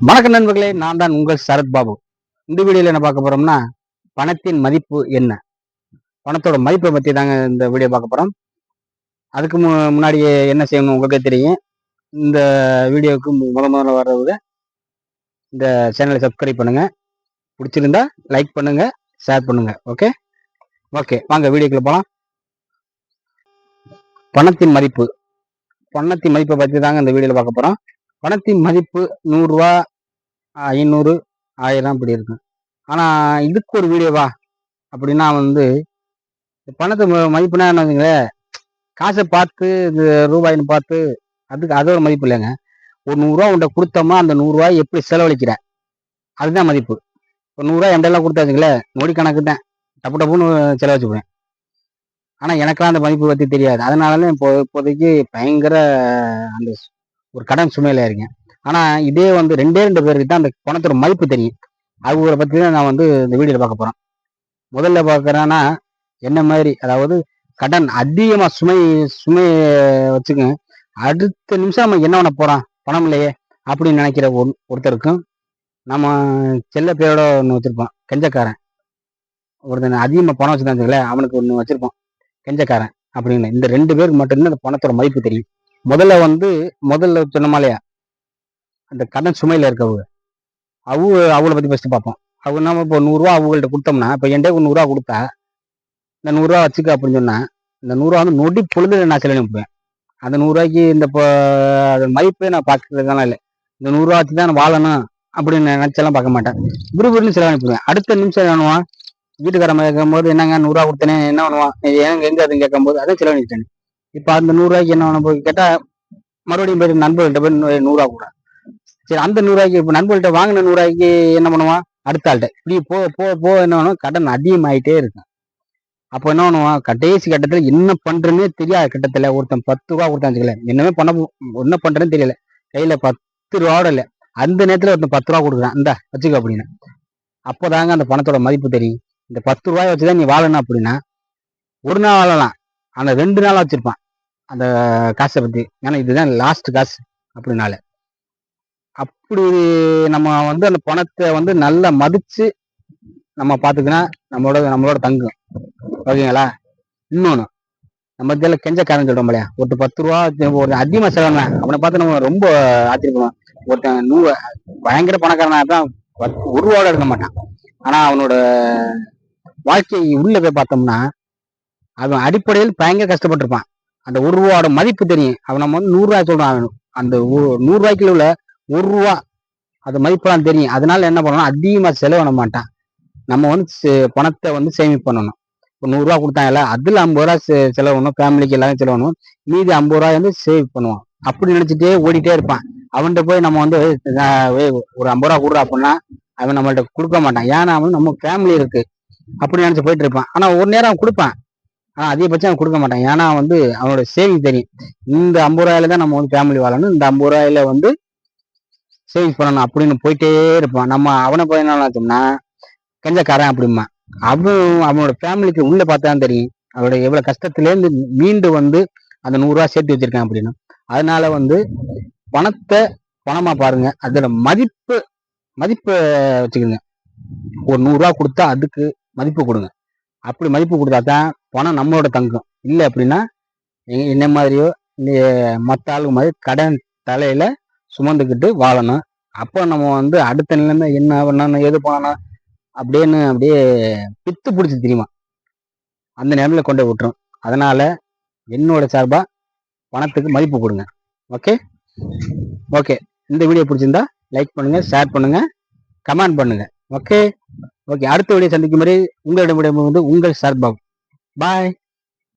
வணக்கம் நண்பர்களே நான் தான் உங்கள் சரத் பாபு. இந்த வீடியோல என்ன பார்க்க போறோம்னா பணத்தின் மதிப்பு என்ன? பணத்தோட மதிப்பை பத்தி தாங்க இந்த வீடியோ பார்க்க போறோம். அதுக்கு மு- முன்னாடி என்ன செய்யணும் உங்களுக்கே தெரியும். இந்த வீடியோவுக்கு முத முதல்ல வர்றவங்க இந்த சேனலை சப்ஸ்கிரைப் பண்ணுங்க. பிடிச்சிருந்தா லைக் பண்ணுங்க ஷேர் பண்ணுங்க ஓகே ஓகே வாங்க வீடியோக்குள்ள போலாம். பணத்தின் மதிப்பு. பணத்தின் மதிப்பை பத்தி தாங்க இந்த வீடியோல பார்க்க போறோம். பணத்தின் மதிப்பு நூறுரூவா ஐநூறு ஆயிரம் இப்படி இருக்கும். ஆனால் இதுக்கு ஒரு வீடியோவா அப்படின்னா வந்து பணத்தை ம- மதிப்புனா என்ன வச்சுங்களேன் காசை பார்த்து இது ரூபாய்னு பார்த்து அதுக்கு அது ஒரு மதிப்பு இல்லைங்க. ஒரு நூறுரூவா உன்ட்ட கொடுத்தோம்னா அந்த நூறுரூவாய் எப்படி செலவழிக்கிற? அதுதான் மதிப்பு. ஒரு நூறுரூவா எண்டெல்லாம் கொடுத்தாச்சுங்களேன் நோடி நொடி கணக்கு தான் டப்பு டப்புன்னு செலவழிச்சுக்குவேன். ஆனால் எனக்கெல்லாம் அந்த மதிப்பு பற்றி தெரியாது. அதனால தான் இப்போ இப்போதைக்கு பயங்கர அந்த ஒரு கடன் சுமையில இருக்கேன் ஆனா இதே வந்து ரெண்டே ரெண்டு பேருக்கு தான் அந்த பணத்தோட மதிப்பு தெரியும். அவங்கள பத்தி தான் நான் வந்து இந்த வீடியோல பார்க்க போறேன். முதல்ல பார்க்கறேன்னா என்ன மாதிரி அதாவது கடன் அதிகமா சுமை சுமை வச்சுக்க அடுத்த நிமிஷம் நம்ம என்ன பண்ண போறோம் பணம் இல்லையே அப்படின்னு நினைக்கிற ஒன் ஒருத்தருக்கும் நம்ம செல்ல பேரோட ஒன்று வச்சிருப்போம் கெஞ்சக்காரன். ஒருத்தன் அதிகமாக பணம் வச்சுருந்தாங்களே அவனுக்கு ஒன்று வச்சிருப்போம் கெஞ்சக்காரன் அப்படின்னு. இந்த ரெண்டு பேருக்கு மட்டும்தான் அந்த பணத்தோட மதிப்பு தெரியும். முதல்ல வந்து முதல்ல சொன்னமாலையா அந்த கடன் சுமையில் இருக்கவங்க. அவங்க அவங்கள பற்றி ஃபஸ்ட்டு பார்ப்போம். அவங்க நம்ம இப்போ நூறுரூவா அவங்கள்ட்ட கொடுத்தோம்னா இப்போ என்கிட்ட நூறுரூவா கொடுத்தா இந்த நூறுரூவா வச்சுக்க அப்படின்னு சொன்னால் இந்த நூறுரூவா வந்து நொடி பொழுதுல நான் செலவழிப்பேன் அந்த நூறுரூவாய்க்கு இந்த இப்போ மதிப்பே நான் பார்க்கறதுலாம் இல்லை. இந்த நூறுரூவா வச்சு தான் நான் வாழணும் அப்படின்னு நினச்செல்லாம் பார்க்க மாட்டேன். குருகுருன்னு செலவழிப்புவேன் அடுத்த நிமிஷம் என்ன பண்ணுவான்? வீட்டுக்காரன் கேட்கும்போது என்னங்க நூறுரூவா கொடுத்தனே என்ன பண்ணுவான்? ஏன் எங்கே அதுன்னு கேட்கும்போது அதை செலவழிச்சிட்டேன் இப்போ அந்த நூறுரூவாய்க்கு என்ன போய் கேட்டா மறுபடியும் போய் நண்பர்கள்ட்ட போய் நூறுரூவா கூட சரி அந்த நூறுரூவாய்க்கு இப்போ நண்பர்கள்ட்ட வாங்கின நூறுரூவாய்க்கு என்ன பண்ணுவான்? அடுத்த ஆள்கிட்ட இப்படி போ போ போ என்ன பண்ணுவான் கடன் அதிகமாயிட்டே இருக்கும். அப்போ என்ன பண்ணுவான்? கடைசி கட்டத்துல என்ன பண்றேன்னே தெரியாத. கட்டத்துல ஒருத்தன் பத்து ரூபா கொடுத்தான் வச்சுக்கல என்னமே பண்ண போ- என்ன பண்றேன்னு தெரியல. கையில பத்து ரூபாவோட இல்ல. அந்த நேரத்துல ஒருத்தன் பத்து ரூபா கொடுக்குறான். இந்த வச்சுக்க அப்படின்னு. அப்போதாங்க அந்த பணத்தோட மதிப்பு தெரியும். இந்த பத்து ரூபாய் வச்சுதான் நீ வாழணும் அப்படின்னா ஒரு நாள் வாழலாம். அந்த ரெண்டு நாளாக வச்சுருப்பான். அந்த காசை பற்றி ஏன்னா இதுதான் லாஸ்ட் காசு அப்படின்னால. அப்படி நம்ம வந்து அந்த பணத்தை வந்து நல்லா மதித்து நம்ம பார்த்துக்கினா நம்மளோட நம்மளோட தங்கும். ஓகேங்களா? இன்னொன்று நம்ம இதில் கெஞ்சக்காரன் சொல்கிறோம் இல்லையா? ஒருத்தர் பத்து ரூபா ஒரு அதிகமாக செலவுங்க அவனை பார்த்து நம்ம ரொம்ப ஆச்சரியப்படுவோம். ஒருத்தன் நூறு பயங்கர பணக்காரனா தான் பத்து- ஒரு ரூபாவோட இருக்க மாட்டான். ஆனால் அவனோட வாழ்க்கை உள்ளே போய் பார்த்தோம்னா அவன் அடிப்படையில் பயங்கர கஷ்டப்பட்டிருப்பான். அந்த ஒரு ரூபாவோட மதிப்பு தெரியும். அவன் நம்ம வந்து நூறு ரூபாய் சொல்றான் அந்த நூறு ரூபாய்க்குள்ள உள்ள ஒரு ரூபா அது மதிப்பெல்லாம் தெரியும். அதனால என்ன பண்ணணும்? அதிகமா செலவு பண்ண மாட்டான். நம்ம வந்து பணத்தை வந்து சேமிப்பு பண்ணணும். இப்போ நூறுரூவா கொடுத்தாங்கல்ல அதில் ஐம்பது ரூபா செ- செலவு பண்ணணும். ஃபேமிலிக்கு எல்லாமே செலவு பண்ணணும். மீதி ஐம்பது ரூபாய் வந்து சேவ் பண்ணுவான். அப்படி நினச்சிட்டே ஓடிட்டே இருப்பான். அவன்கிட்ட போய் நம்ம வந்து ஒரு ஐம்பது ரூபா கொடுறா அப்படின்னா அவன் நம்மள்ட்ட கொடுக்க மாட்டான். ஏன்னா அவன் நம்ம ஃபேமிலி இருக்கு. அப்படி நினச்சி போயிட்டு இருப்பான். ஆனால் ஒரு நேரம் அவன் கொடுப்பான். அதிகபட்சம் அவன் கொடுக்க மாட்டான். ஏன்னா வந்து அவனோட சேவிங் தெரியும். இந்த ஐம்பது ரூபாயில தான் நம்ம வந்து ஃபேமிலி வாழணும். இந்த ஐம்பது ரூபாயில வந்து சேவிங்ஸ் பண்ணணும் அப்படின்னு போயிட்டே இருப்பான். நம்ம அவனை போய் என்ன நினைச்சோம்னா கஞ்சக்காரன் அப்படிமா அவன் அவனோட ஃபேமிலிக்கு உள்ள பார்த்தா தெரியும். அவரோட எவ்வளவு கஷ்டத்திலேருந்து மீண்டு வந்து அந்த நூறு சேர்த்து வச்சிருக்கான் அப்படின்னு. அதனால வந்து பணத்தை பணமா பாருங்க. அதோட மதிப்பு மதிப்பை வச்சுக்கோங்க. ஒரு நூறுரூவா கொடுத்தா அதுக்கு மதிப்பு கொடுங்க. அப்படி மதிப்பு கொடுத்தா தான் பணம் நம்மளோட தங்கும். இல்லை அப்படின்னா என்ன மாதிரியோ மற்ற ஆளுங்க மாதிரி கடன் தலையில சுமந்துக்கிட்டு வாழணும். அப்போ நம்ம வந்து அடுத்த நிலைமை என்ன பண்ணணும் எது பண்ணணும் அப்படின்னு அப்படியே பித்து பிடிச்சி தெரியுமா? அந்த நிலைமையில கொண்டு விட்டுரும். அதனால என்னோட சார்பா பணத்துக்கு மதிப்பு கொடுங்க. ஓகே? ஓகே. இந்த வீடியோ பிடிச்சிருந்தா லைக் பண்ணுங்க ஷேர் பண்ணுங்க கமெண்ட் பண்ணுங்க. ஓகே ஓகே அடுத்த வீடியோ சந்திக்கும் வரை உங்களிடம் வந்து உங்கள் சார்பா பாய்